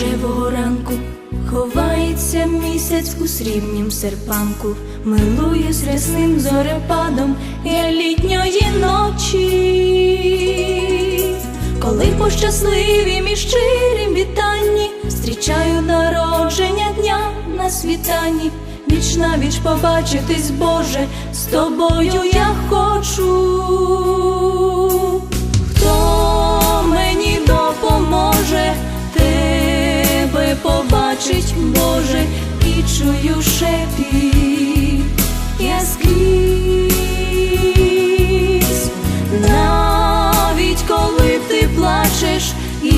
рожевого ранку ховається місяць у срібнім серпанку, милуюсь рясним зорепадом я літньої ночі, коли по щасливім і щирім вітанні зустрічаю народження дня на світанні. Віч на віч побачитись, Боже, з тобою я хочу. Хто побачить, Боже, і чую шепіт, я скрізь, навіть коли ти плачеш і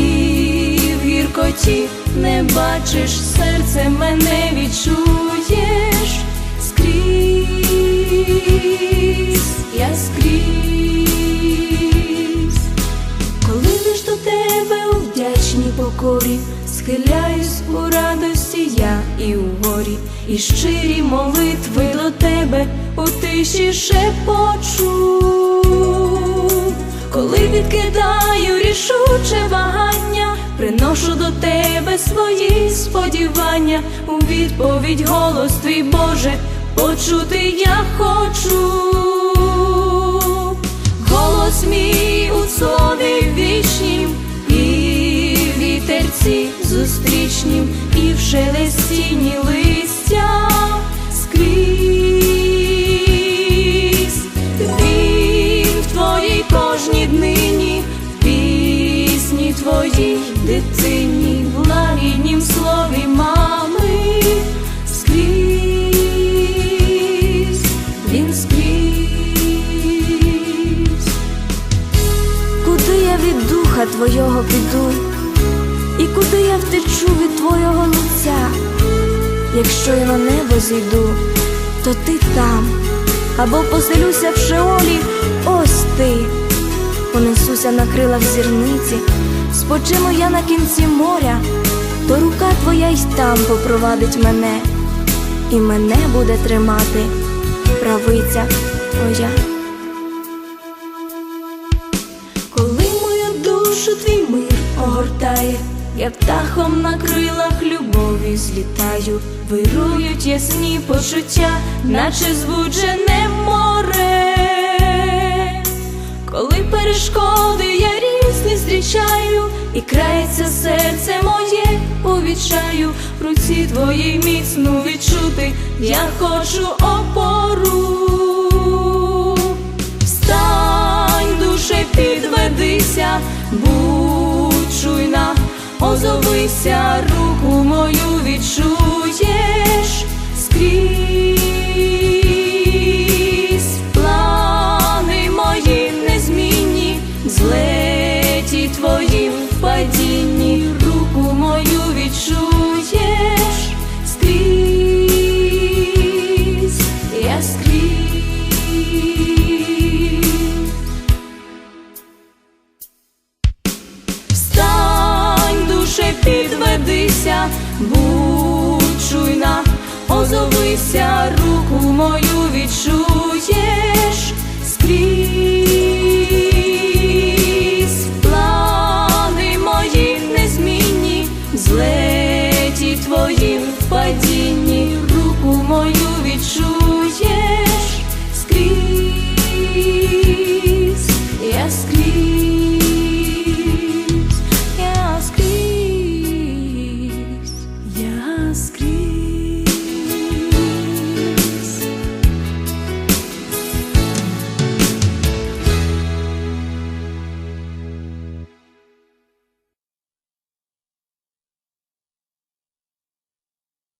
в гіркоті не бачиш, серце мене відчуєш. Скрізь, я скрізь. Коли лиш до тебе у вдячній покорі, схиляюсь у я і у горі, і щирі молитви до тебе у тиші шепочу. Коли відкидаю рішуче вагання, приношу до тебе свої сподівання, у відповідь голос твій Боже, почути я хочу. Голос мій у слові вічнім, і вітерці зустрічнім, пісні дитині, в лагіднім слові мами скрізь, він скрізь. Куди я від духа твого піду, і куди я втечу від твого лиця? Якщо я на небо зійду, то ти там, або поселюся в шеолі, ось ти, понесуся на крилах зірниці, спочину я на кінці моря, то рука твоя й там попровадить мене, і мене буде тримати правиця твоя. Коли мою душу твій мир огортає, я птахом на крилах любові злітаю, вирують ясні почуття, наче збуджене море. Коли перешкоди я різні зустрічаю, і крається серце моє у відчаю, в руці твоїй міцну відчути, я хочу опору. Встань, душе, підведися, будь чуйна, озовися, підведися, будь чуйна, озовися, руку мою відчуєш скрізь. Плани мої незмінні, зле